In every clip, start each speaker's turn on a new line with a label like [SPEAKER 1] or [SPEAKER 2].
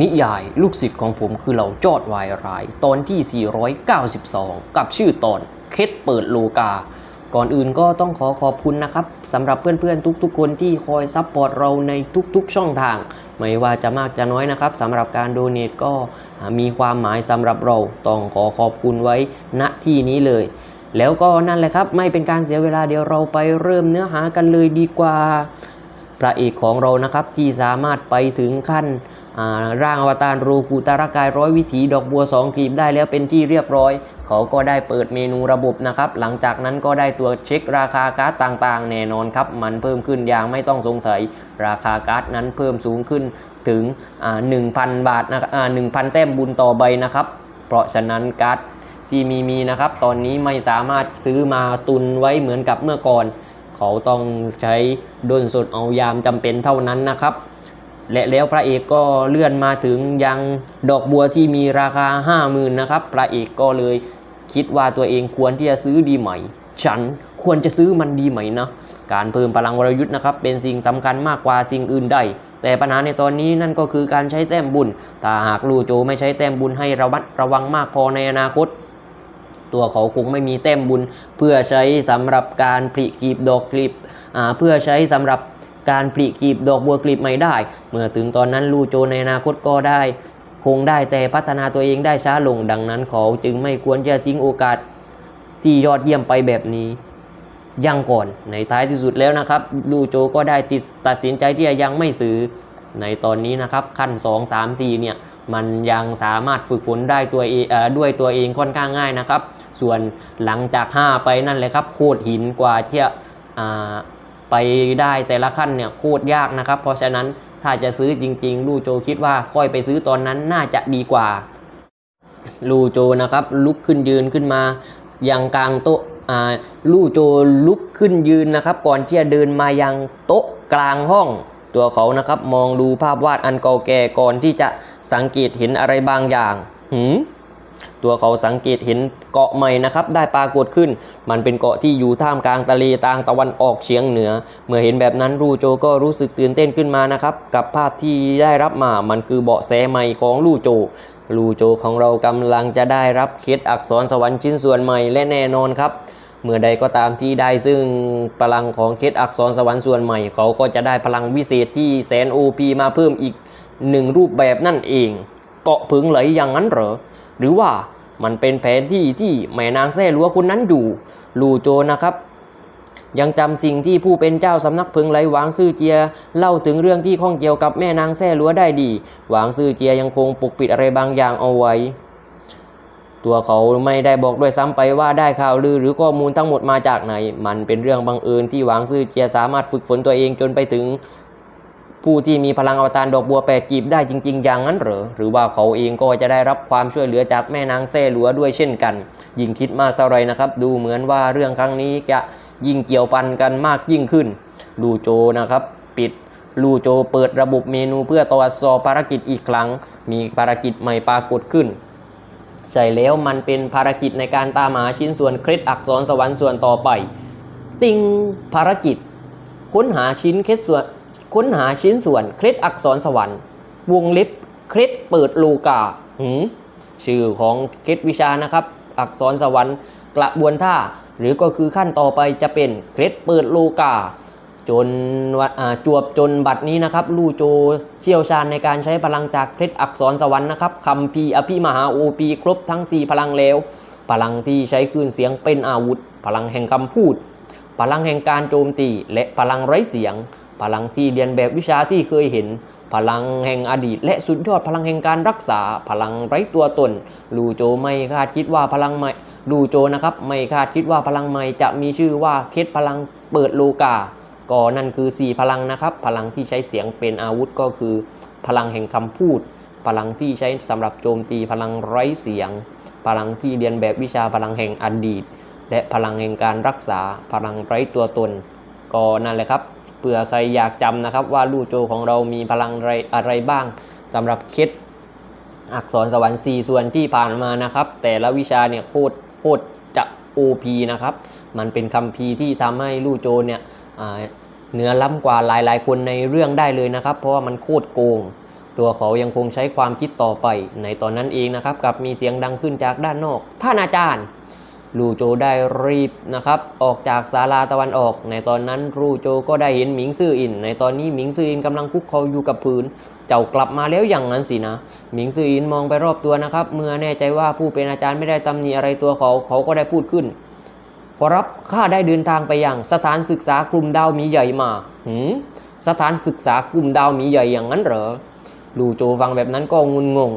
[SPEAKER 1] นิยายลูกศิษย์ของผมคือเหล่าจอดวายราย ตอนที่ 492 กับชื่อตอนเคสเปิดโลกา ก่อนอื่นก็ต้องขอขอบคุณนะครับสำหรับเพื่อนๆ ทุกๆ คนที่คอยซัพพอร์ตเราในทุกๆ ช่องทาง ไม่ว่าจะมากจะน้อยนะครับสำหรับการโดเนทก็มีความหมายสำหรับเรา ต้องขอขอบคุณไว้ณที่นี้เลย แล้วก็นั่นแหละครับ ไม่เป็นการเสียเวลาเดี๋ยวเราไปเริ่มเนื้อหากันเลยดีกว่า พระเอกของเรานะครับที่สามารถไปถึงขั้นร่างอวตารโรกุตารกายร้อยวิถีดอกบัวสองกลีบได้แล้วเป็นที่เรียบร้อย เขาก็ได้เปิดเมนูระบบนะครับ หลังจากนั้นก็ได้ตัวเช็คราคาการ์ดต่างๆ แน่นอนครับ มันเพิ่มขึ้นอย่างไม่ต้องสงสัย ราคาการ์ดนั้นเพิ่มสูงขึ้นถึงอ่า1,000 บาทนะครับอ่า1,000แต้มบุญต่อใบนะครับ เพราะฉะนั้นการ์ดที่มีมีนะครับ ตอนนี้ไม่สามารถซื้อมาตุนไว้เหมือนกับเมื่อก่อน เขาต้องใช้ด้นสดเอายามจำเป็นเท่านั้นนะครับ และแล้วพระเอกก็เลื่อนมาถึงยังดอกบัวที่มีราคา 5 0,000นะครับ พระเอกก็เลยคิดว่าตัวเองควรที่จะซื้อดีไหม ฉันควรจะซื้อมันดีไหมนะ การเพิ่มพลังวรยุทธ์นะครับเป็นสิ่งสำคัญมากกว่าสิ่งอื่นใด แต่ปัญหาในตอนนี้นั่นก็คือการใช้แต้มบุญ ถ้าหากลูโจไม่ใช้แต้มบุญให้ระมัดระวังมากพอในอนาคต ตัวเขาคงไม่มีแต้มบุญ เพื่อใช้สำหรับการผลิกลีบดอกกลีบอ่าเพื่อใช้สำหรับการผลิกลีบดอกบัวกลีบใหม่ได้ เมื่อถึงตอนนั้นลูโจในอนาคตก็ได้ คงได้แต่พัฒนาตัวเองได้ช้าลงดังนั้นเขาจึงไม่ควรจะทิ้งโอกาสที่ยอดเยี่ยมไปแบบนี้ยังก่อนในท้ายที่สุดแล้วนะครับลูโจก็ได้ตัดสินใจที่จะยังไม่ซื้อ ในตอนนี้นะครับขั้น 2 3 4เนี่ยมันยังสามารถฝึกฝนได้ตัวเออด้วยตัวเองค่อนข้างง่ายนะครับ ส่วนหลังจาก 5 ไปนั่นเลยครับโคตรหินกว่าที่จะไปได้แต่ละขั้นเนี่ยโคตรยากนะครับ เพราะฉะนั้นถ้าจะซื้อจริง ๆ ลูโจคิดว่าค่อยไปซื้อตอนนั้นน่าจะดีกว่า ลูโจนะครับลุกขึ้นยืนขึ้นมายังกลางโต๊ะลู่โจลุกขึ้นยืนนะครับ ก่อนที่จะเดินมายังโต๊ะกลางห้อง ตัวเขานะครับมองดูภาพวาดอันเก่าแก่ก่อนที่จะสังเกตเห็นอะไรบางอย่างหืมตัวเขาสังเกตเห็นเกาะใหม่นะครับได้ปรากฏขึ้น มันเป็นเกาะที่อยู่ท่ามกลางทะเลทางตะวันออกเฉียงเหนือ เมื่อเห็นแบบนั้นรูโจก็รู้สึกตื่นเต้นขึ้นมานะครับกับภาพที่ได้รับมา มันคือเบาะแสใหม่ของลู่โจลูโจของเรากำลังจะได้รับเคสอักษรสวรรค์ชิ้นส่วนใหม่และแน่นอนครับ เมื่อใดก็ตามที่ได้ซึ่งพลังของเคสอักษรสวรรค์ส่วนใหม่ เขาก็จะได้พลังวิเศษที่แสนโอพีมาเพิ่มอีกหนึ่งรูปแบบนั่นเอง เกาะผึงไหลอย่างนั้นเหรอ หรือว่ามันเป็นแผนที่ที่แม่นางแซ่ลัวคนนั้นอยู่ลู่โจนะครับยังจำสิ่งที่ผู้เป็นเจ้าสำนักพิงไหลหวางซื่อเจีย เล่าถึงเรื่องที่ข้องเกี่ยวกับแม่นางแซ่ลัวได้ดี หวางซื่อเจียยังคงปกปิดอะไรบางอย่างเอาไว้ ตัวเขาไม่ได้บอกด้วยซ้ำไปว่าได้ข่าวลือหรือข้อมูลทั้งหมดมาจากไหน มันเป็นเรื่องบังเอิญที่หวางซื่อเจียสามารถฝึกฝนตัวเองจนไปถึง ผู้ที่มีพลังอวตารดอกบัวแปดกีบได้จริง ๆ อย่างนั้นเหรอ หรือว่าเขาเองก็จะได้รับความช่วยเหลือจากแม่นางแซ่หลัวด้วยเช่นกัน ยิ่งคิดมากเท่าไรนะครับ ดูเหมือนว่าเรื่องครั้งนี้จะยิ่งเกี่ยวพันกันมากยิ่งขึ้นลูโจนะครับ ปิดลูโจเปิดระบบเมนูเพื่อตรวจสอบภารกิจอีกครั้ง มีภารกิจใหม่ปรากฏขึ้น ใช่แล้วมันเป็นภารกิจในการตามหาชิ้นส่วนเคล็ดอักษรสวรรค์ส่วนต่อไป ติงภารกิจ ค้นหาชิ้นเคล็ดส่วนค้นหาชิ้นส่วนเคล็ดอักษรสวรรค์ วงเล็บเคล็ดเปิดโลกาหืมชื่อของเคล็ดวิชานะครับ อักษรสวรรค์กระบวนท่า หรือก็คือขั้นต่อไปจะเป็นเคล็ดเปิดโลกา จนว่าจวบจนบัดนี้นะครับลู่โจเชี่ยวชาญในการใช้พลังจากเคล็ดอักษรสวรรค์นะครับคำพีอภิมหาโอปีครบทั้ง 4 พลังแล้ว พลังที่ใช้คลื่นเสียงเป็นอาวุธ พลังแห่งคำพูด พลังแห่งการโจมตี และพลังไร้เสียง พลังที่เรียนแบบวิชาที่เคยเห็น พลังแห่งอดีต และสุดยอดพลังแห่งการรักษา พลังไร้ตัวตน ลูโจไม่คาดคิดว่าพลังใหม่ลูโจนะครับไม่คาดคิดว่าพลังใหม่จะมีชื่อว่าเคสพลังเปิดโลกา ก็นั่นคือ 4 พลังนะครับ พลังที่ใช้เสียงเป็นอาวุธก็คือ พลังแห่งคำพูด พลังที่ใช้สำหรับโจมตีพลังไร้เสียง พลังที่เรียนแบบวิชาพลังแห่งอดีต และพลังแห่งการรักษา พลังไร้ตัวตน ก็นั่นแหละครับเผื่อใครอยากจำนะครับว่าลู่โจของเรามีพลังอะไรอะไรบ้างสำหรับเคล็ดอักษรสวรรค์4ส่วนที่ผ่านมานะครับ แต่ละวิชาเนี่ยโคตรโคตร OP นะครับ มันเป็นคำพีที่ทำให้ลู่โจเนี่ยเหนือล้ำกว่าหลายๆ คนในเรื่องได้เลยนะครับ เพราะว่ามันโคตรโกง ตัวเขายังคงใช้ความคิดต่อไป ในตอนนั้นเองนะครับกับมีเสียงดังขึ้นจากด้านนอก ท่านอาจารย์ ลูโจได้รีบนะครับ ออกจากศาลาตะวันออก ในตอนนั้นลูโจก็ได้เห็นหมิงซื่ออิน ในตอนนี้หมิงซื่ออินกำลังคุกเข่าอยู่กับพื้น เจ้ากลับมาแล้วอย่างนั้นสินะ หมิงซื่ออินมองไปรอบตัวนะครับ เมื่อแน่ใจว่าผู้เป็นอาจารย์ไม่ได้ตำหนิอะไรตัวเขาเขาก็ได้พูดขึ้น ขอรับข้าได้เดินทางไปยังสถานศึกษากลุ่มดาวมีใหญ่มาหืมสถานศึกษากลุ่มดาวมีใหญ่อย่างนั้นเหรอลูโจฟังแบบนั้นก็งุนงง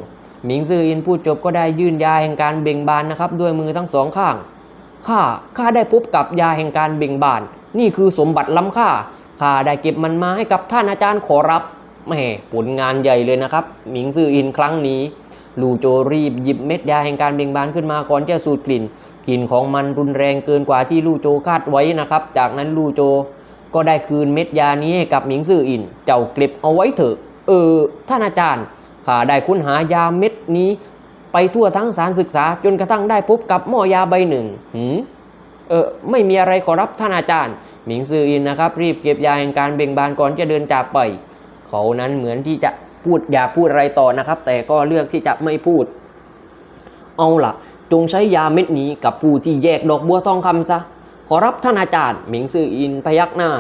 [SPEAKER 1] หมิงซืออินพูดจบก็ได้ยื่นยาแห่งการเบ่งบานนะครับ ด้วยมือทั้งสองข้างข้าข้าได้พบกับยาแห่งการเบ่งบาน นี่คือสมบัติล้ำค่าข้าได้เก็บมันมาให้กับท่านอาจารย์ขอรับแม่ผลงานใหญ่เลยนะครับ หมิงซืออินครั้งนี้ ลูโจรีบหยิบเม็ดยาแห่งการเบ่งบานขึ้นมาก่อนจะสูดกลิ่น กลิ่นของมันรุนแรงเกินกว่าที่ลูโจคาดไว้นะครับ จากนั้นลูโจก็ได้คืนเม็ดยานี้ให้กับหมิงซืออิน เจ้าเก็บเอาไว้เถอะ เออ ท่านอาจารย์ ข้าได้ค้นหายาเม็ดนี้ ไปทั่วทั้งสารศึกษาจนกระทั่งได้พบกับหม้อยาใบหนึ่งหืมเออไม่มีอะไรขอรับท่านอาจารย์ หมิงซืออินนะครับ รีบเก็บยาแห่งการเบ่งบานก่อนจะเดินจากไป เขานั้นเหมือนที่จะพูดอยากพูดอะไรต่อนะครับ แต่ก็เลือกที่จะไม่พูด เอาล่ะ จงใช้ยาเม็ดนี้กับผู้ที่แยกดอกบัวทองคำซะขอรับท่านอาจารย์ หมิงซืออินพยักหน้า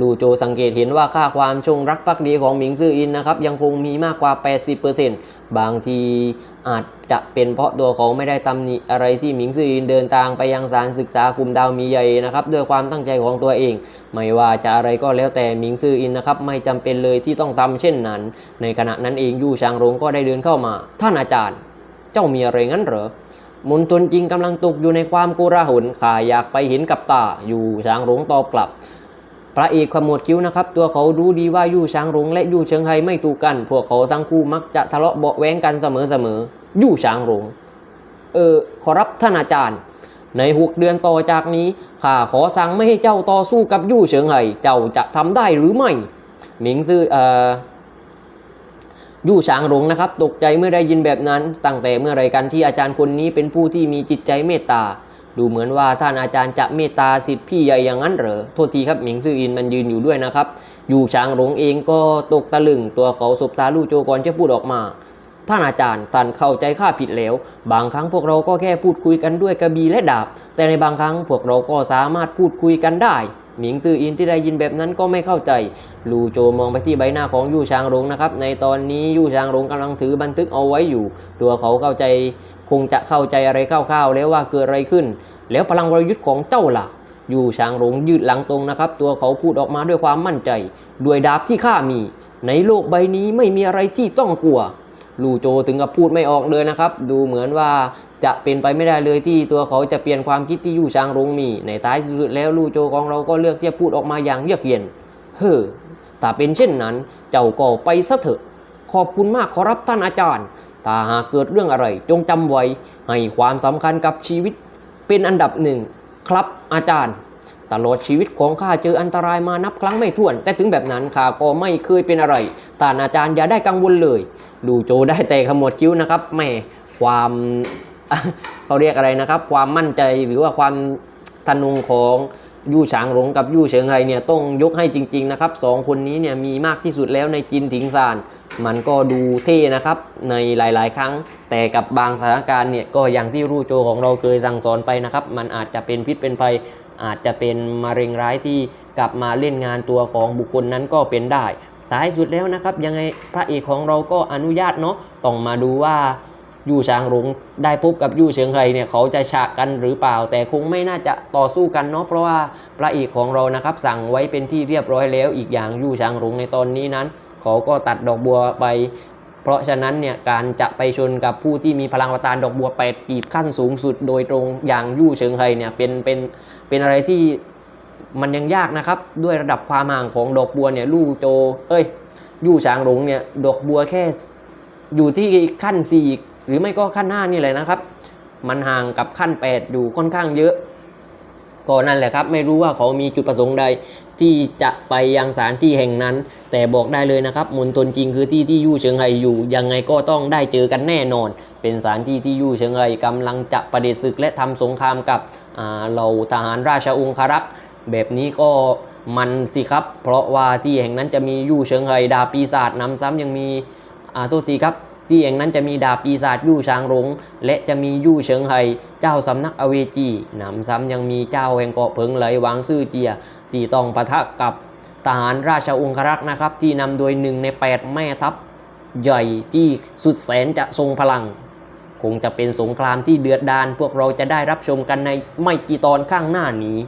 [SPEAKER 1] ลู่โจสังเกตเห็นว่าค่าความชงรักภักดีของหมิงซื่ออินนะครับยังคงมีมากกว่า 80%บางทีอาจจะเป็นเพราะตัวเขาไม่ได้ตำหนิอะไรที่หมิงซื่ออินเดินทางไปยังสารศึกษากลุ่มดาวมีใหญ่นะครับด้วยความตั้งใจของตัวเอง ไม่ว่าจะอะไรก็แล้วแต่หมิงซื่ออินนะครับไม่จำเป็นเลยที่ต้องทำเช่นนั้น ในขณะนั้นเองยู่ชางรงก็ได้เดินเข้ามา ท่านอาจารย์ เจ้ามีอะไรงั้นเหรอมนตนจริงกำลังตกอยู่ในความโกลาหลข้าอยากไปเห็นกับตาอยู่ช้างหลงตอบกลับ พระเอกขมวดคิ้วนะครับ ตัวเขารู้ดีว่ายู่ช้างหลงและยู่เชิงไฮไม่ถูกกัน พวกเขาทั้งคู่มักจะทะเลาะเบาแว้งกันเสมอๆยู่ช้างหลงเออขอรับท่านอาจารย์ ในหกเดือนต่อจากนี้ข้าขอสั่งไม่ให้เจ้าต่อสู้กับยู่เฉิงไห่เจ้าจะทำได้หรือไม่ หมิงซื่อเอ่อยู่ฉางหลงนะครับ ตกใจเมื่อได้ยินแบบนั้น ตั้งแต่เมื่อไรกันที่อาจารย์คนนี้เป็นผู้ที่มีจิตใจเมตตา ดูเหมือนว่าท่านอาจารย์จะเมตตาสิทธิพี่ใหญ่อย่างนั้นเหรอ โทษทีครับหมิงซื่ออินมันยืนอยู่ด้วยนะครับ อยู่ฉางหลงเองก็ตกตะลึง ตัวเขาสบตาลู่โจก่อนจะพูดออกมา ท่านอาจารย์ท่านเข้าใจข้าผิดแล้ว บางครั้งพวกเราก็แค่พูดคุยกันด้วยกระบี่และดาบ แต่ในบางครั้งพวกเราก็สามารถพูดคุยกันได้หมิงซื่ออินที่ได้ยินแบบนั้นก็ไม่เข้าใจ ลูโจมองไปที่ใบหน้าของยู่ชางรงนะครับ ในตอนนี้ยู่ชางรงกำลังถือบันทึกเอาไว้อยู่ ตัวเขาเข้าใจคงจะเข้าใจอะไรคร่าวๆแล้วว่าเกิดอะไรขึ้น แล้วพลังวรยุทธ์ของเจ้าล่ะ อยู่ชางรงยืดหลังตรงนะครับ ตัวเขาพูดออกมาด้วยความมั่นใจ ด้วยดาบที่ข้ามี ในโลกใบนี้ไม่มีอะไรที่ต้องกลัวลูโจถึงกับพูดไม่ออกเลยนะครับ ดูเหมือนว่าจะเป็นไปไม่ได้เลยที่ตัวเขาจะเปลี่ยนความคิดที่ยู่ชางรงมี ในท้ายสุดแล้วลูโจของเราก็เลือกที่จะพูดออกมาอย่างเยือกเย็น เฮ้อถ้าเป็นเช่นนั้น เจ้าก็ไปซะเถอะ ขอบคุณมากขอรับท่านอาจารย์ ถ้าหากเกิดเรื่องอะไร จงจำไว้ ให้ความสำคัญกับชีวิต เป็นอันดับหนึ่งครับอาจารย์ ตลอดชีวิตของข้าเจออันตรายมานับครั้งไม่ถ้วน แต่ถึงแบบนั้นข้าก็ไม่เคยเป็นอะไรท่านอาจารย์อย่าได้กังวลเลย ดูโจได้แต่ขมวดคิ้วนะครับแม่ความเขาเรียกอะไรนะครับ ความมั่นใจหรือว่าความทะนงของ ยู่ฉางหลงกับยู่เฉิงไฮเนี่ยต้องยกให้จริง ๆ นะครับสองคนนี้เนี่ยมีมากที่สุดแล้วในจินถิงซาน มันก็ดูเท่นะครับในหลาย ๆ ครั้ง แต่กับบางสถานการณ์เนี่ยก็อย่างที่รูโจของเราเคยสั่งสอนไปนะครับมันอาจจะเป็นพิษเป็นภัยอาจจะเป็นมะเร็งร้ายที่กลับมาเล่นงานตัวของบุคคลนั้นก็เป็นได้ท้ายสุดแล้วนะครับยังไงพระเอกของเราก็อนุญาตเนาะต้องมาดูว่า ยู่ชางหลงได้พบกับยู่เฉิงไฮเนี่ยเขาจะฉากกันหรือเปล่า แต่คงไม่น่าจะต่อสู้กันเนาะเพราะว่าพระเอกของเรานะครับสั่งไว้เป็นที่เรียบร้อยแล้วอีกอย่างยู่ชางหลงในตอนนี้นั้น เขาก็ตัดดอกบัวไปเพราะฉะนั้นเนี่ยการจะไปชนกับผู้ที่มีพลังประทานดอกบัวแปดปีบขั้นสูงสุดโดยตรงอย่างยู่เฉิงไฮเนี่ยเป็นเป็นเป็นอะไรที่มันยังยากนะครับ ด้วยระดับความห่างของดอกบัวเนี่ยลู่โจ เอ้ยยู่ฉางหลงเนี่ยดอกบัวแค่อยู่ที่ขั้นสี่ หรือไม่ก็ขั้นห้านี่เลยนะครับ มันห่างกับขั้นแปดอยู่ค่อนข้างเยอะก็นั่นแหละครับไม่รู้ว่าเขามีจุดประสงค์ใดที่จะไปยังสถานที่แห่งนั้น แต่บอกได้เลยนะครับมณฑลจริงคือที่ที่ยู่เฉิงไฮอยู่ยังไงก็ต้องได้เจอกันแน่นอน เป็นสถานที่ที่ยู่เฉิงไฮกำลังจะประเดศึกและทำสงครามกับเหล่าทหารราชองครักษ์แบบนี้ก็มันสิครับ เพราะว่าที่แห่งนั้นจะมียู่เฉิงไฮดาปีศาจนำซ้ำยังมีอาโทษทีครับ ที่แห่งนั้นจะมีดาบปีศาจยู่ช้างหลงและจะมียู่เฉิงไฮเจ้าสำนักอเวจีหนำซ้ำยังมีเจ้าแห่งเกาะเพิงไหลวางซื่อเจียตีต้องปะทะกับทหารราชองครักษ์นะครับ ที่นำโดยหนึ่งใน 8 แม่ทัพใหญ่ที่สุดแสนจะทรงพลัง คงจะเป็นสงครามที่เดือดดาลพวกเราจะได้รับชมกันในไม่กี่ตอนข้างหน้านี้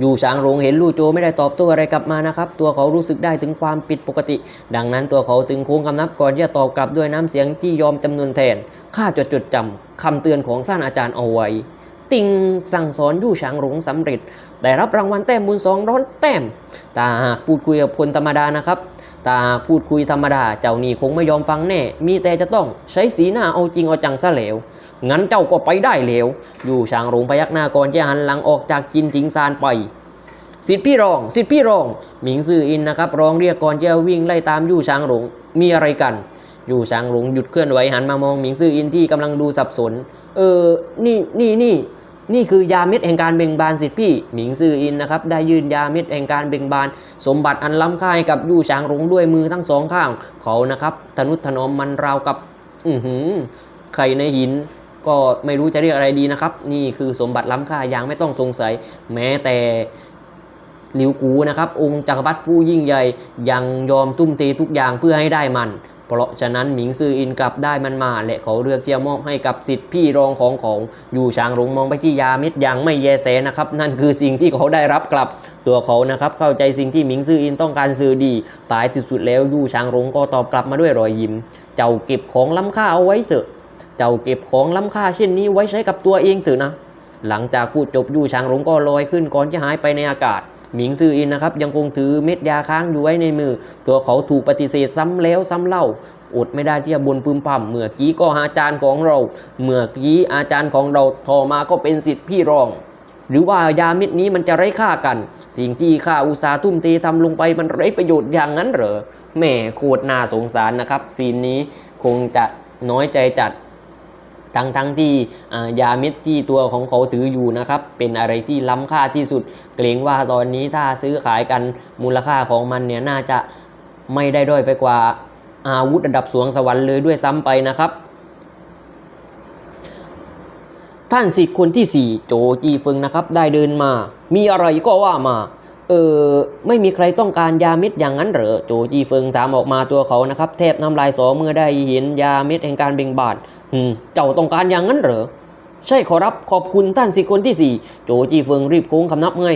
[SPEAKER 1] อยู่ช้างหลงเห็นลู่โจไม่ได้ตอบโต้อะไรกลับมานะครับ ตัวเขารู้สึกได้ถึงความผิดปกติ ดังนั้นตัวเขาตึงโค้งคำนับก่อนที่จะตอบกลับด้วยน้ำเสียงที่ยอมจำนวนแทนข้าจดจดจำคำเตือนของท่านอาจารย์เอาไว้ ติงสั่งสอนยู่ช้างหลงสำเร็จ ได้รับรางวัลแต้มบุญสองร้อนแต้มแต่หากพูดคุยกับคนธรรมดานะครับ ตาพูดคุยธรรมดา เจ้านี่คงไม่ยอมฟังแน่ มีแต่จะต้องใช้สีหน้าเอาจริงเอาจังซะแล้วงั้นเจ้าก็ไปได้แล้วอยู่ช้างหลงพยักหน้าก่อนจะหันหลังออกจากกินถิงซานไปสิทธิพี่รอง สิทธิพี่รอง หมิงซื่ออินนะครับ ร้องเรียกก่อนจะวิ่งไล่ตามยู่ช้างหลง มีอะไรกัน ยู่ช้างหลงหยุดเคลื่อนไหวหันมามองหมิงซื่ออินที่กำลังดูสับสน เออ นี่ นี่ นี่ นี่คือยาเม็ดแห่งการเบ่งบานสิทธิพี่หมิงซื่ออินนะครับได้ยื่นยาเม็ดแห่งการเบ่งบาน สมบัติอันล้ำค่าให้กับยู่ช้างหลงด้วยมือทั้งสองข้างเขานะครับทนุถนอมมันราวกับอือหือไข่ในหินก็ไม่รู้จะเรียกอะไรดีนะครับ นี่คือสมบัติล้ำค่าอย่างไม่ต้องสงสัย แม้แต่หลิวกูนะครับ องค์จักรพรรดิผู้ยิ่งใหญ่ยังยอมทุ่มเททุกอย่างเพื่อให้ได้มัน เพราะฉะนั้นหมิงซืออินกลับได้มันมาและเขาเลือกที่จะมอบให้กับสิทธิพี่รองของของอยู่ชางหลงมองไปที่ยามิดอย่างไม่แยแสนะครับ นั่นคือสิ่งที่เขาได้รับกลับตัวเขานะครับ เข้าใจสิ่งที่หมิงซืออินต้องการสื่อดีตายที่สุดแล้วยู่ชางหลงก็ตอบกลับมาด้วยรอยยิ้ม เจ้าเก็บของล้ำค่าเอาไว้เถอะเจ้าเก็บของล้ำค่าเช่นนี้ไว้ใช้กับตัวเองเถอะนะ หลังจากพูดจบยู่ชางหลงก็ลอยขึ้นก่อนจะหายไปในอากาศ หมิงซืออินนะครับยังคงถือเม็ดยาค้างอยู่ไว้ในมือ ตัวเขาถูกปฏิเสธซ้ำแล้วซ้ำเล่า อดไม่ได้ที่จะบนพึมพำเมื่อกี้ก็อาจารย์ของเรา เมื่อกี้อาจารย์ของเราทอมาก็เป็นสิทธิ์พี่รองหรือว่ายามิดนี้มันจะไร้ค่ากัน สิ่งที่ข้าอุตสาห์ทุ่มเททำลงไปมันไร้ประโยชน์อย่างนั้นเหรอแหม่โคตรน่าสงสารนะครับ ซีนนี้คงจะน้อยใจจัด ทั้งทั้งที่ยาเม็ดที่ตัวของเขาถืออยู่นะครับ เป็นอะไรที่ล้ำค่าที่สุด เกรงว่าตอนนี้ถ้าซื้อขายกันมูลค่าของมันเนี่ยน่าจะไม่ได้ด้อยไปกว่าอาวุธระดับสวงสวรรค์เลยด้วยซ้ำไปนะครับ ท่านสิทธิ์คนที่สี่โจจีเฟิงนะครับ ได้เดินมา มีอะไรก็ว่ามา เออไม่มีใครต้องการยาเม็ดอย่างนั้นเหรอโจจีเฟิงถามออกมาตัวเขานะครับเทพน้ำลายสอเมื่อได้เห็นยาเม็ดแห่งการเบ่งบานอืมเจ้าต้องการอย่างนั้นเหรอใช่ขอรับขอบคุณท่านสิคนที่สี่โจจีเฟิงรีบโค้งคำนับไง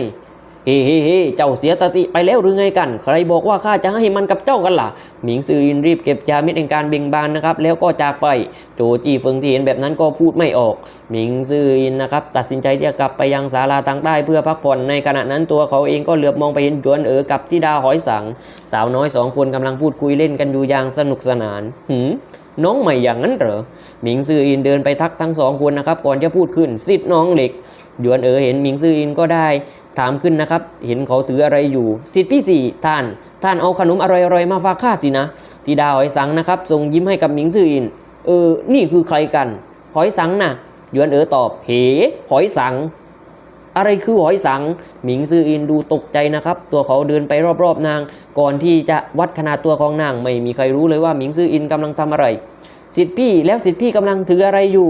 [SPEAKER 1] เฮ้เฮ้เฮ้เจ้าเสียตติไปแล้วหรือไงกัน ใครบอกว่าข้าจะให้มันกับเจ้ากันล่ะ หมิงซืออินรีบเก็บยาเม็ดแห่งการเบ่งบานนะครับ แล้วก็จากไป โจจีเฟิงที่เห็นแบบนั้นก็พูดไม่ออก หมิงซืออินนะครับ ตัดสินใจที่จะกลับไปยังศาลาทางใต้เพื่อพักผ่อน ในขณะนั้นตัวเขาเองก็เหลือบมองไปเห็นจวนเอ๋อกับทิดาหอยสัง สาวน้อยสองคนกำลังพูดคุยเล่นกันอยู่อย่างสนุกสนาน หืมน้องใหม่อย่างนั้นเหรอ หมิงซืออินเดินไปทักทั้งสองคนนะครับก่อนจะพูดขึ้นสิทธิ์น้องเหล็กหยวนเอ๋อเห็นหมิงซืออินก็ได้ ถามขึ้นนะครับ เห็นเขาถืออะไรอยู่สิทธิ์พี่สี่ท่าน ท่านเอาขนมอร่อยๆมาฝากข้าสินะทิดาหอยสังนะครับส่งยิ้มให้กับหมิงซื่ออิน เออ นี่คือใครกัน หอยสังนะหยวนเอ๋อตอบเหหอยสัง อะไรคือหอยสัง หมิงซื่ออินดูตกใจนะครับ ตัวเขาเดินไปรอบๆนาง ก่อนที่จะวัดขนาดตัวของนาง ไม่มีใครรู้เลยว่าหมิงซื่ออินกำลังทำอะไร สิทธิ์พี่แล้วสิทธิ์พี่กำลังถืออะไรอยู่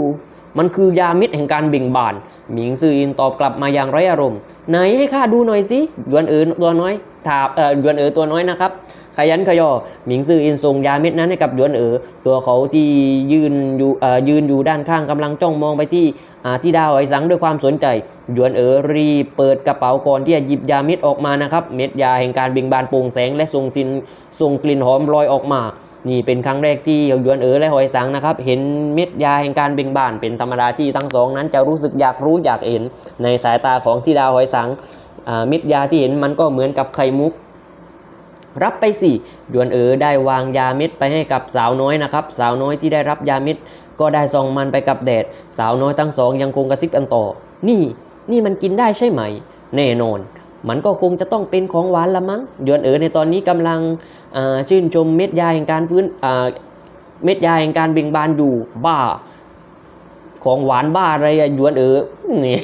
[SPEAKER 1] มันคือยามิดแห่งการเบ่งบาน หมิงซืออินตอบกลับมาอย่างไร้อารมณ์ ไหนให้ข้าดูหน่อยสิหยวนเอ๋อตัวน้อยถาเอ่อหยวนเอ๋อตัวน้อยนะครับขยันขยอ หมิงซืออินส่งยาเม็ดนั้นให้กับหยวนเอ๋อตัวเขาที่ยืนอยู่เอ่อยืนอยู่ด้านข้างกำลังจ้องมองไปที่อ่าที่ดาวหอสังด้วยความสนใจหยวนเอ๋อรีเปิดกระเป๋าก่อนที่จะหยิบยาเม็ดออกมานะครับ เม็ดยาแห่งการบ่งบานโปร่งแสงและส่งสินส่งกลิ่นหอมลอยออกมา นี่เป็นครั้งแรกที่หยวนเอ๋อและหอยสังนะครับ เห็นเม็ดยาแห่งการเบ่งบาน เป็นธรรมดาที่ทั้งสองนั้นจะรู้สึกอยากรู้อยากเห็น ในสายตาของที่ดาวหอยสังเม็ดยาที่เห็นมันก็เหมือนกับไข่มุก รับไปสิหยวนเอ๋อได้วางยาเม็ดไปให้กับสาวน้อยนะครับ สาวน้อยที่ได้รับยาเม็ดก็ได้ซองมันไปกับแดด สาวน้อยทั้งสองยังคงกระซิบกันต่อ นี่ นี่มันกินได้ใช่ไหม แน่นอน มันก็คงจะต้องเป็นของหวานละมั้งยวนเอ๋อในตอนนี้กำลังชื่นชมเม็ดยาแห่งการฟื้นเม็ดยาแห่งการเบ่งบานอยู่บ้า ของหวานบ้าอะไรยวนเอ๋อนี่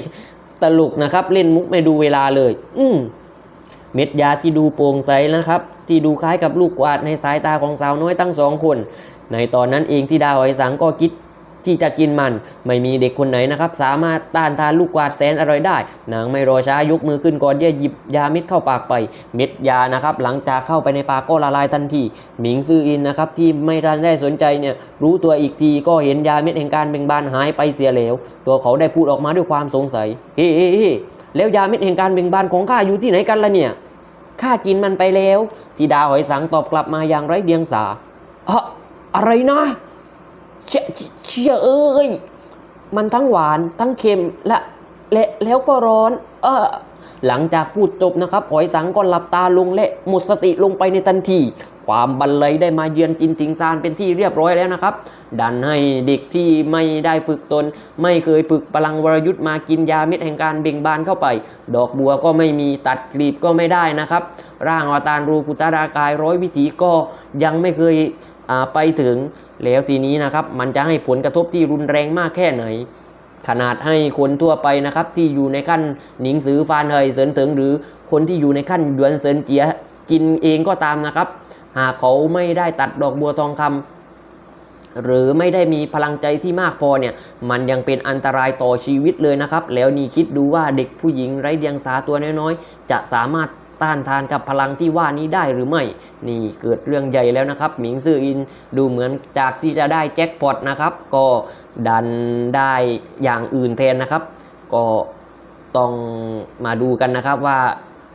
[SPEAKER 1] ตลกนะครับเล่นมุกไม่ดูเวลาเลย อืเม็ดยาที่ดูโปร่งใสนะครับ ที่ดูคล้ายกับลูกกวาดในสายตาของสาวน้อยทั้งสองคน ในตอนนั้นเองที่ดาวหอยสังก็คิด ที่จะกินมัน ไม่มีเด็กคนไหนนะครับ สามารถต้านทานลูกกวาดแสนอร่อยได้ นางไม่รอช้ายกมือขึ้นก่อนที่จะหยิบยาเม็ดเข้าปากไป เม็ดยานะครับ หลังจากเข้าไปในปากก็ละลายทันที หมิงซื่ออินนะครับที่ไม่ทันได้สนใจเนี่ยรู้ตัวอีกทีก็เห็นยาเม็ดแห่งการเบ่งบานหายไปเสียแล้ว ตัวเขาได้พูดออกมาด้วยความสงสัย เฮ้เฮ้เฮ้แล้วยาเม็ดแห่งการเบ่งบานของข้าอยู่ที่ไหนกันล่ะเนี่ยข้ากินมันไปแล้วทีดาหอยสังตอบกลับมาอย่างไร้เดียงสาอะอะไรนะเชี่ยเชี่ยเอ้ย มันทั้งหวานทั้งเค็มและและแล้วก็ร้อนเออหลังจากพูดจบนะครับหอยสังก็หลับตาลงและหมดสติลงไปในทันที ความบันเลยได้มาเยือนจินติงซานเป็นที่เรียบร้อยแล้วนะครับ ดันให้เด็กที่ไม่ได้ฝึกตน ไม่เคยฝึกพลังวรยุทธ์มากินยาเม็ดแห่งการเบ่งบานเข้าไป ดอกบัวก็ไม่มีตัดกลีบก็ไม่ได้นะครับ ร่างอวตารรูกุตารากายร้อยวิถีก็ยังไม่เคย ไปถึงแล้วทีนี้นะครับมันจะให้ผลกระทบที่รุนแรงมากแค่ไหน ขนาดให้คนทั่วไปนะครับที่อยู่ในขั้นหนิงสือฟานเฮยเซินเถิงหรือคนที่อยู่ในขั้นยวนเซินเจียกินเองก็ตามนะครับ หากเขาไม่ได้ตัดดอกบัวทองคำหรือไม่ได้มีพลังใจที่มากพอเนี่ยมันยังเป็นอันตรายต่อชีวิตเลยนะครับ แล้วนี่คิดดูว่าเด็กผู้หญิงไร้เดียงสาตัวน้อยๆ จะสามารถ ต้านทานกับพลังที่ว่านี้ได้หรือไม่ นี่เกิดเรื่องใหญ่แล้วนะครับ หมิงซื่ออินดูเหมือนจากที่จะได้แจ็คพอตนะครับ ก็ดันได้อย่างอื่นแทนนะครับ ก็ต้องมาดูกันนะครับว่า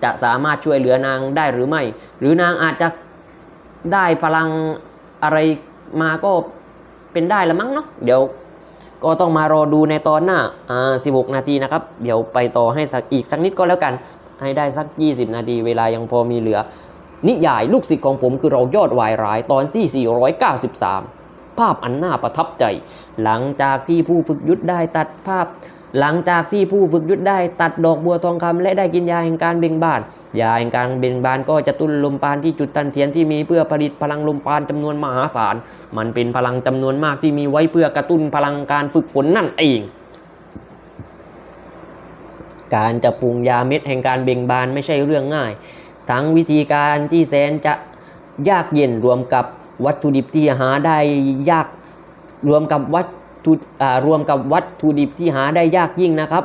[SPEAKER 1] จะสามารถช่วยเหลือนางได้หรือไม่ หรือนางอาจจะได้พลังอะไรมาก็เป็นได้ละมั้งเนาะเดี๋ยวก็ต้องมารอดูในตอนหน้าอ่า16 นาทีนะครับ เดี๋ยวไปต่อให้สักอีกสักนิดก็แล้วกัน ให้ได้สัก 20 นาทีเวลายังพอมีเหลือ นิยายลูกศิษย์ของผมคือเรายอดวายร้ายตอนที่ 493 ภาพอันน่าประทับใจ หลังจากที่ผู้ฝึกยุทธได้ตัดภาพหลังจากที่ผู้ฝึกยุทธได้ตัดดอกบัวทองคำและได้กินยาแห่งการเบ่งบาน ยาแห่งการเบ่งบานก็จะตุ้นลมปานที่จุดตันเทียนที่มีเพื่อผลิตพลังลมปานจำนวนมหาศาล มันเป็นพลังจำนวนมากที่มีไว้เพื่อกระตุ้นพลังการฝึกฝนนั่นเอง การจะปรุงยาเม็ดแห่งการเบ่งบานไม่ใช่เรื่องง่าย ทั้งวิธีการที่แสนจะยากเย็นรวมกับวัตถุดิบที่หาได้ยากรวมกับวัตถุรวมกับวัตถุดิบที่หาได้ยากยิ่งนะครับ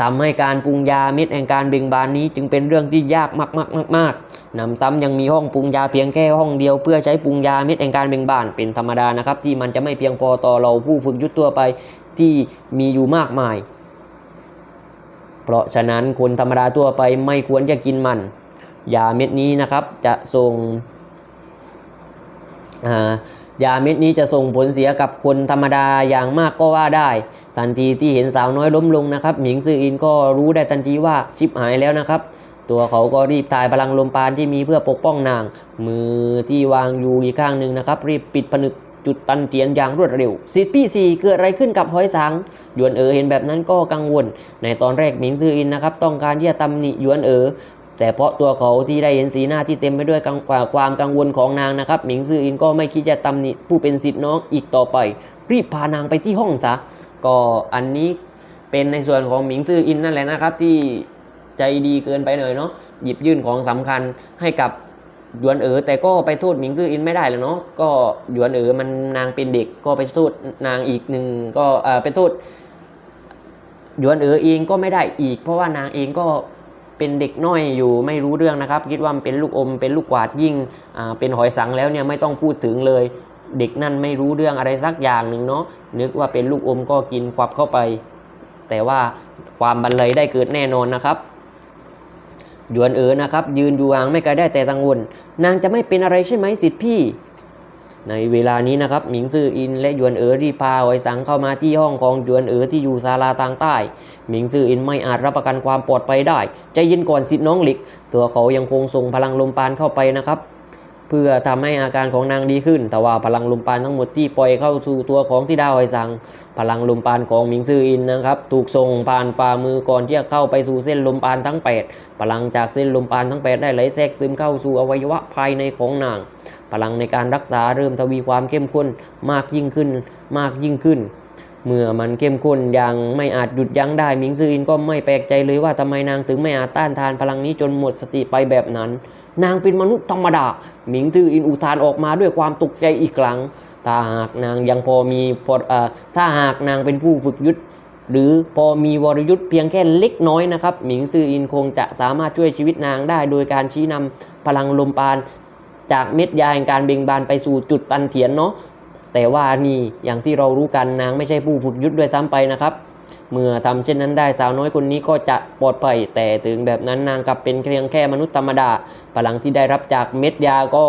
[SPEAKER 1] ทำให้การปรุงยาเม็ดแห่งการเบ่งบานนี้จึงเป็นเรื่องที่ยากมากๆมากๆนำซ้ำยังมีห้องปรุงยาเพียงแค่ห้องเดียวเพื่อใช้ปรุงยาเม็ดแห่งการเบ่งบานเป็นธรรมดานะครับ ที่มันจะไม่เพียงพอต่อเราผู้ฝึกยุทธตัวไปที่มีอยู่มากมาย เพราะฉะนั้นคนธรรมดาทั่วไปไม่ควรจะกินมัน ยาเม็ดนี้นะครับจะส่งายาเม็ดนี้จะส่งผลเสียกับคนธรรมดาอย่างมากก็ว่าได้ ทันทีที่เห็นสาวน้อยล้มลงนะครับ หมิงซืออินก็รู้ได้ทันทีว่าชิปหายแล้วนะครับ ตัวเขาก็รีบถ่ายพลังลมปานที่มีเพื่อปกป้องนาง มือที่วางอยู่อีกข้างหนึ่งนะครับ รีบปิดผนึก จุดตันเตียนอย่างรวดเร็วซิตี้สี่เกิดอะไรขึ้นกับหอยสังยวนเอ๋อเห็นแบบนั้นก็กังวล ในตอนแรกหมิงซืออินนะครับต้องการที่จะตำหนิยวนเอ๋อแต่เพราะตัวเขาที่ได้เห็นสีหน้าที่เต็มไปด้วยกังความกังวลของนางนะครับหมิงซืออินก็ไม่คิดจะตำหนิผู้เป็นสิทธิ์น้องอีกต่อไป รีบพานางไปที่ห้องซะก็อันนี้เป็นในส่วนของหมิงซืออินนั่นแหละนะครับที่ใจดีเกินไปหน่อยเนาะหยิบยื่นของสำคัญให้กับ หยวนเอ๋อแต่ก็ไปโทษหมิงซืออินไม่ได้เลยเนาะก็หยวนเอ๋อมันนางเป็นเด็กก็ไปโทษนางอีกหนึ่งก็เอ่อไปโทษหยวนเอ๋อเองก็ไม่ได้อีก เพราะว่านางเองก็เป็นเด็กน้อยอยู่ไม่รู้เรื่องนะครับ คิดว่าเป็นลูกอมเป็นลูกกวาดยิ่งอ่าเป็นหอยสังแล้วเนี่ยไม่ต้องพูดถึงเลย เด็กนั่นไม่รู้เรื่องอะไรสักอย่างหนึ่งเนาะนึกว่าเป็นลูกอมก็กินควับเข้าไป แต่ว่าความบันเลยได้เกิดแน่นอนนะครับ ยวนเอ๋อนะครับ ยืนอยู่ห่างไม่ไกลได้แต่ตังวลนางจะไม่เป็นอะไรใช่ไหมสิทธิพี่ ในเวลานี้นะครับ หมิงซื่ออินและยวนเอ๋อรีพาหอยสังเข้ามาที่ห้องของยวนเอ๋อที่อยู่ศาลาทางใต้ หมิงซื่ออินไม่อาจรับประกันความปลอดภัยได้ ใจเย็นก่อนสิทธิน้องหลิก ตัวเขายังคงส่งพลังลมปานเข้าไปนะครับ เพื่อทำให้อาการของนางดีขึ้น แต่ว่าพลังลมปานทั้งหมดที่ปล่อยเข้าสู่ตัวของที่ดาวหอยสัง พลังลมปานของหมิงซื่ออินนะครับถูกส่งผ่านฝ่ามือก่อนที่จะเข้าไปสู่เส้นลมปานทั้ง 8 พลังจากเส้นลมปานทั้ง 8 ได้ไหลแทรกซึมเข้าสู่อวัยวะภายในของนาง พลังในการรักษาเริ่มทวีความเข้มข้นมากยิ่งขึ้นมากยิ่งขึ้นเมื่อมันเข้มข้นอย่างไม่อาจหยุดยั้งได้มิงซืออินก็ไม่แปลกใจเลยว่าทำไมนางถึงไม่อาจต้านทานพลังนี้จนหมดสติไปแบบนั้น นางเป็นมนุษย์ธรรมดา หมิงจืออินอุทานออกมาด้วยความตกใจอีกครั้ง ถ้าหากนางยังพอมีพอเอ่อถ้าหากนางเป็นผู้ฝึกยุทธหรือพอมีวรยุทธ์เพียงแค่เล็กน้อยนะครับ หมิงซืออินคงจะสามารถช่วยชีวิตนางได้โดยการชี้นำพลังลมปราณจากเม็ดยาแห่งการเบ่งบานไปสู่จุดตันเถียนเนาะแต่ว่านี่อย่างที่เรารู้กันนางไม่ใช่ผู้ฝึกยุทธด้วยซ้ำไปนะครับ เมื่อทำเช่นนั้นได้สาวน้อยคนนี้ก็จะปลอดภัย แต่ถึงแบบนั้นนางกลับเป็นเพียงแค่มนุษย์ธรรมดาพลังที่ได้รับจากเม็ดยาก็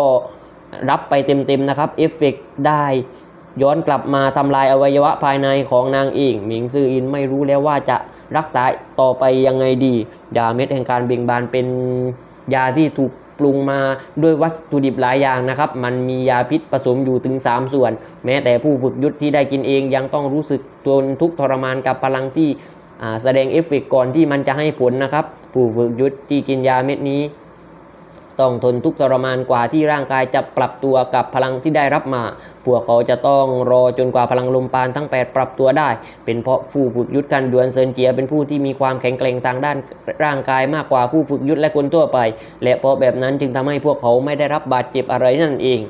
[SPEAKER 1] รับไปเต็มๆนะครับเอฟเฟกต์ได้ย้อนกลับมาทำลายอวัยวะภายในของนางเองหมิงซืออินไม่รู้แล้วว่าจะรักษาต่อไปยังไงดี ยาเม็ดแห่งการเบ่งบานเป็นยาที่ถูก ปรุงมาด้วยวัตถุดิบหลายอย่างนะครับ มันมียาพิษผสมอยู่ถึง 3 ส่วน แม้แต่ผู้ฝึกยุทธที่ได้กินเองยังต้องรู้สึกทนทุกข์ทรมานกับพลังที่แสดงเอฟเฟกต์ก่อนที่มันจะให้ผลนะครับ ผู้ฝึกยุทธที่กินยาเม็ดนี้ ต้องทนทุกข์ทรมานกว่าที่ร่างกายจะปรับตัวกับพลังที่ได้รับมา พวกเขาจะต้องรอจนกว่าพลังลมปราณทั้ง 8 ปรับตัวได้ เป็นเพราะผู้ฝึกยุทธกันดวนเซินเจีย เป็นผู้ที่มีความแข็งแกร่งทางด้านร่างกายมากกว่าผู้ฝึกยุทธและคนทั่วไป และเพราะแบบนั้นจึงทำให้พวกเขาไม่ได้รับบาดเจ็บอะไรนั่นเอง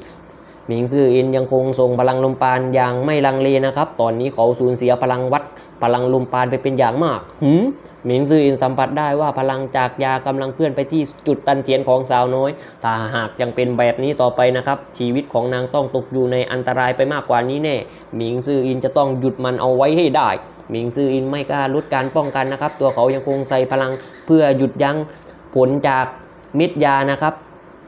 [SPEAKER 1] มิงซื่ออินยังคงส่งพลังลมปาณอย่างไม่ลังเลนะครับ ตอนนี้เขาสูญเสียพลังวัดพลังลมปาณไปเป็นอย่างมากหืมหมิงซื่ออินสัมผัสได้ว่าพลังจากยากำลังเคลื่อนไปที่จุดตันเทียนของสาวน้อยถ้าหากยังเป็นแบบนี้ต่อไปนะครับ ชีวิตของนางต้องตกอยู่ในอันตรายไปมากกว่านี้แน่หมิงซื่ออินจะต้องหยุดมันเอาไว้ให้ได้หมิงซื่ออินไม่กล้าลดการป้องกันนะครับ ตัวเขายังคงใส่พลังเพื่อหยุดยั้งผลจากม็ดยานะครับ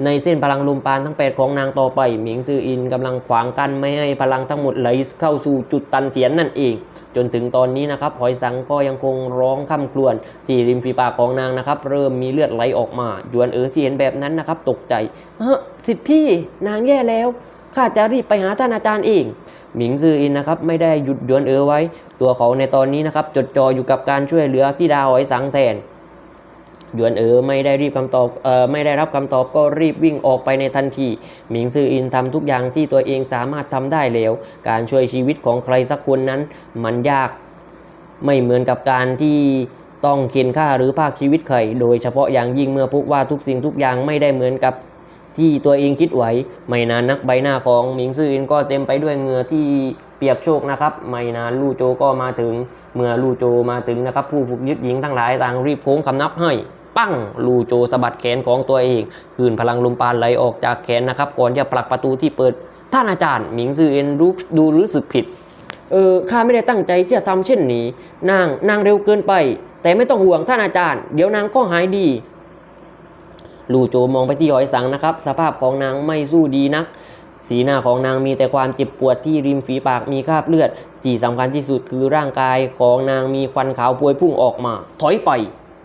[SPEAKER 1] ในเส้นพลังลมปราณทั้งแปดของนางต่อไป หมิงซืออินกำลังขวางกั้นไม่ให้พลังทั้งหมดไหลเข้าสู่จุดตันเถียนนั่นเอง จนถึงตอนนี้นะครับหอยสังก็ยังคงร้องค่ำครวญที่ริมฝีปากของนางนะครับ เริ่มมีเลือดไหลออกมาหยวนเอ๋อที่เห็นแบบนั้นนะครับ ตกใจเฮ้สิทธิพี่นางแย่แล้วข้าจะรีบไปหาท่านอาจารย์เอง หมิงซืออินนะครับไม่ได้หยุดหยวนเอ๋อไว้ ตัวเขาในตอนนี้นะครับจดจ่ออยู่กับการช่วยเหลือที่ดาวหอยสังแทน หยวนเอ๋อไม่ได้รีบคำตอบเอ่อไม่ได้รับคำตอบก็รีบวิ่งออกไปในทันทีหมิงซืออินทำทุกอย่างที่ตัวเองสามารถทำได้แล้ว การช่วยชีวิตของใครสักคนนั้น มันยากไม่เหมือนกับการที่ต้องเข็นฆ่าหรือภาคชีวิตใครโดยเฉพาะอย่างยิ่งเมื่อพบว่าทุกสิ่งทุกอย่างไม่ได้เหมือนกับที่ตัวเองคิดไว้ ไม่นานนักใบหน้าของหมิงซื่ออินก็เต็มไปด้วยเหงื่อที่เปียกโชกนะครับ ไม่นานลู่โจก็มาถึง เมื่อลู่โจมาถึงนะครับ ผู้ฝึกยึดหญิงทั้งหลายต่างรีบโค้งคำนับให้ ปั้งลู่โจสะบัดแขนของตัวเองคืนพลังลมปราณไหลออกจากแขนนะครับ ก่อนจะผลักประตูที่เปิด ท่านอาจารย์หมิงซือเอ็นรู้ดูรู้สึกผิด เออข้าไม่ได้ตั้งใจที่จะทำเช่นนี้ นางนางเร็วเกินไป แต่ไม่ต้องห่วงท่านอาจารย์ เดี๋ยวนางก็หายดีลู่โจมองไปที่หอยสังนะครับ สภาพของนางไม่สู้ดีนัก สีหน้าของนางมีแต่ความเจ็บปวดที่ริมฝีปากมีคราบเลือด ที่สำคัญที่สุดคือร่างกายของนางมีควันขาวพวยพุ่งออกมา ถอยไป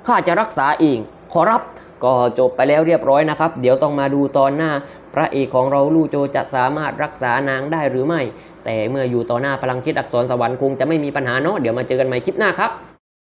[SPEAKER 1] ข้าจะรักษาเองขอรับก็จบไปแล้วเรียบร้อยนะครับ เดี๋ยวต้องมาดูตอนหน้า พระเอกของเราลู่โจจะสามารถรักษานางได้หรือไม่ แต่เมื่ออยู่ต่อหน้าพลังคิดอักษรสวรรค์คงจะไม่มีปัญหาเนาะเดี๋ยวมาเจอกันใหม่คลิปหน้าครับ